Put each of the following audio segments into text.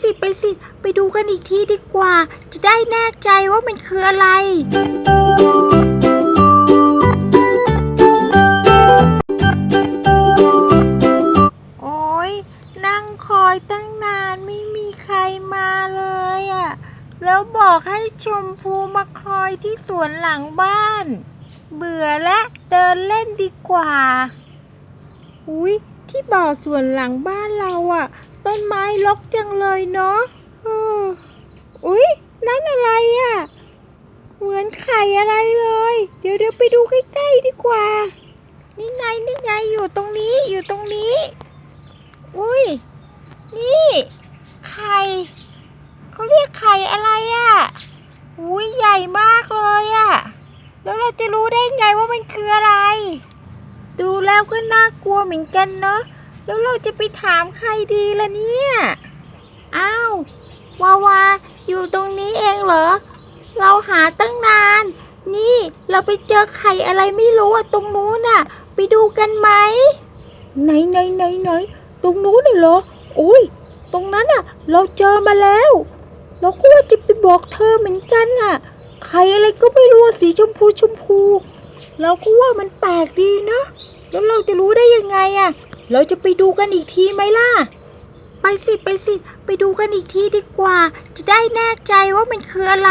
สิไปสิ ไปดูกันอีกทีดีกว่า จะได้แน่ใจว่ามันคืออะไร โอ้ยนั่งคอยตั้งนานไม่มีใครมาเลยอะ่ะ แล้วบอกให้ชมพูมาคอยที่สวนหลังบ้าน เบื่อและเดินเล่นดีกว่า อุ้ยที่บ่อสวนหลังบ้านเราอะ่ะ ต้นไม้รกจังเลยเนาะอออุ้ยนั่นอะไรอะ่ะ เหมือนไข่อะไรเลย เดี๋ยวเดี๋ยวไปดูใกล้ๆดีกว่า นี่ไงนี่ไงอยู่ตรงนี้อยู่ตรงนี้ อุ้ย นี่ ไข่เขาเรียกไข่อะไรอะ่ะ อุ้ยใหญ่มากเลยอะ่ะ แล้วเราจะรู้ได้ไงว่ามันคืออะไร ดูแล้วก็น่ากลัวเหมือนกันเนาะ แล้วเราจะไปถามใครดีล่ะเนี่ย อ้าว วาวา อยู่ตรงนี้เองเหรอ เราหาตั้งนาน นี่เราไปเจอไข่อะไรไม่รู้อะตรงนู้นน่ะ ไปดูกันไหม ไหนไหนไหนไหนตรงนู้นน่ะเหรอ อุ้ย ตรงนั้นน่ะ เราเจอมาแล้ว เราก็ว่าจะไปบอกเธอเหมือนกันน่ะ ไข่อะไรก็ไม่รู้สีชมพูชมพู เราก็ว่ามันแปลกดีเนาะแล้วเราจะรู้ได้ยังไงอะ เราจะไปดูกันอีกทีไหมล่ะ ไปสิไปสิ ไปดูกันอีกทีดีกว่า จะได้แน่ใจว่ามันคืออะไร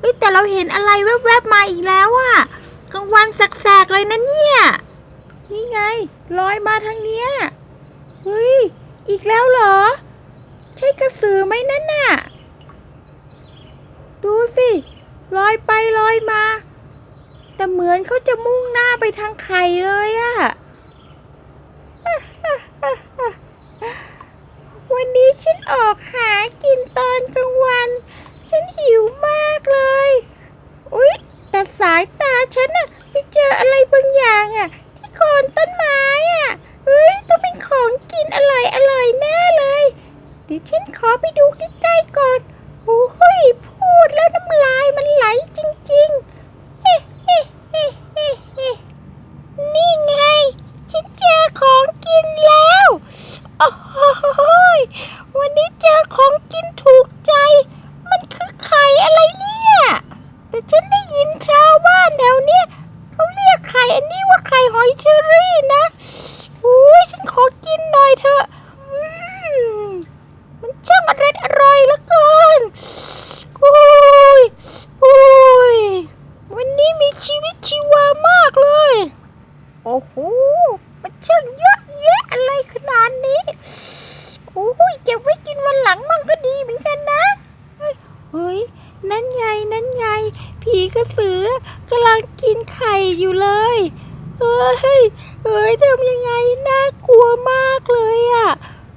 เอ้ยแต่เราเห็นอะไรแวบๆมาอีกแล้วอะกลางวันแสกๆเลยนะเนี่ย นี่ไงลอยมาทางเนี้ยเฮ้ย อีกแล้วเหรอ ใช่กระสือไหมนั่นน่ะ ดูสิลอยไปลอยมา แต่เหมือนเขาจะมุ่งหน้าไปทางไข่เลยอะ วันนี้ฉัน ออกหากินตอนกลางวัน ฉันหิวมากเลย อุ๊ย แต่สายตาฉันน่ะไปเจออะไรบางอย่างอะที่โคนต้นไม้อะเฮ้ย ต้องเป็นของกินอร่อยอร่อยแน่เลย เดี๋ยวฉันขอไปดูใกล้ๆก่อนโอ้ยพูดแล้วน้ำลายมันไหลจริงๆเอ๊ะเอ๊ะเอ๊ะเอ๊ะเอ๊ะนี่ไง ฉันเจอของกินแล้ว โอ้โหยวันนี้เจอของกินถูกใจ มันคือไข่อะไรเนี่ย แต่ฉันได้ยินชาวบ้านแถวเนี้ยเขาเรียกไข่อันนี้ว่าไข่หอยเชอรี่นะอุ้ยฉันขอกินหน่อยเถอะอืมมันช่างอร่อยอร่อยเหลือเกินโอ้ยโอ้ยวันนี้มีชีวิตชีวามากเลย โอ้โห มันช่างเยอะแยะอะไรขนาดนี้ โอ้ยเก็บไว้กินวันหลังมั่งก็ดีเหมือนกันนะ เฮ้ย นั่นไง นั่นไง ผีกระสือกำลังกินไข่อยู่เลย เฮ้ย เฮ้ยทำยังไง น่ากลัวมากเลยอะ่ะ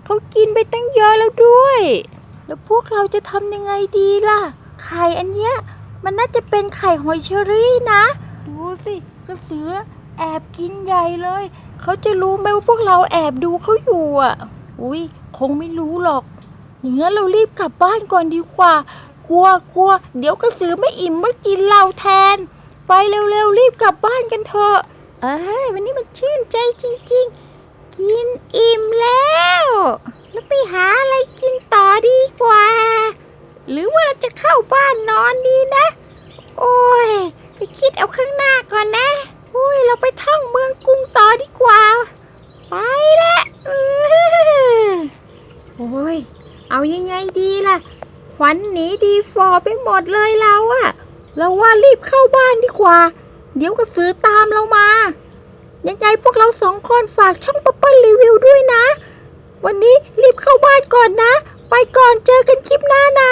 เขากินไปตั้งเยอะแล้วด้วย แล้วพวกเราจะทำยังไงดีล่ะ ไข่อันเนี้ย มันน่าจะเป็นไข่หอยเชอรี่นะ ดูสิกระสือ แอบกินใหญ่เลย เขาจะรู้ไหมว่าพวกเราแอบดูเขาอยู่อะ อุ้ยคงไม่รู้หรอกอย่างนั้นเรารีบกลับบ้านก่อนดีกว่า กลัวกลัว เดี๋ยวกระสือไม่อิ่มมากินเราแทน ไปเร็วๆรีบกลับบ้านกันเถอะเอ้ยวันนี้มันชื่นใจจริงๆ กินอิ่มแล้ว แล้วไปหาอะไรกินต่อดีกว่า หรือว่าเราจะเข้าบ้านนอนดีนะ โอ้ย ไปคิดเอาข้างหน้าก่อนนะอุ้ย เราไปท่องเมืองกรุงต่อดีกว่า ไปละอื้อโอ้ย เอา ยังไงดีล่ะ ขวัญหนีดีฟอร์ไปหมดเลยเราอะเราว่ารีบเข้าบ้านดีกว่า เดี๋ยวกระสือตามเรามา ยังไงพวกเราสองคนฝากช่องป๊อปเปิ้ลรีวิวด้วยนะ วันนี้รีบเข้าบ้านก่อนนะ ไปก่อนเจอกันคลิปหน้านะ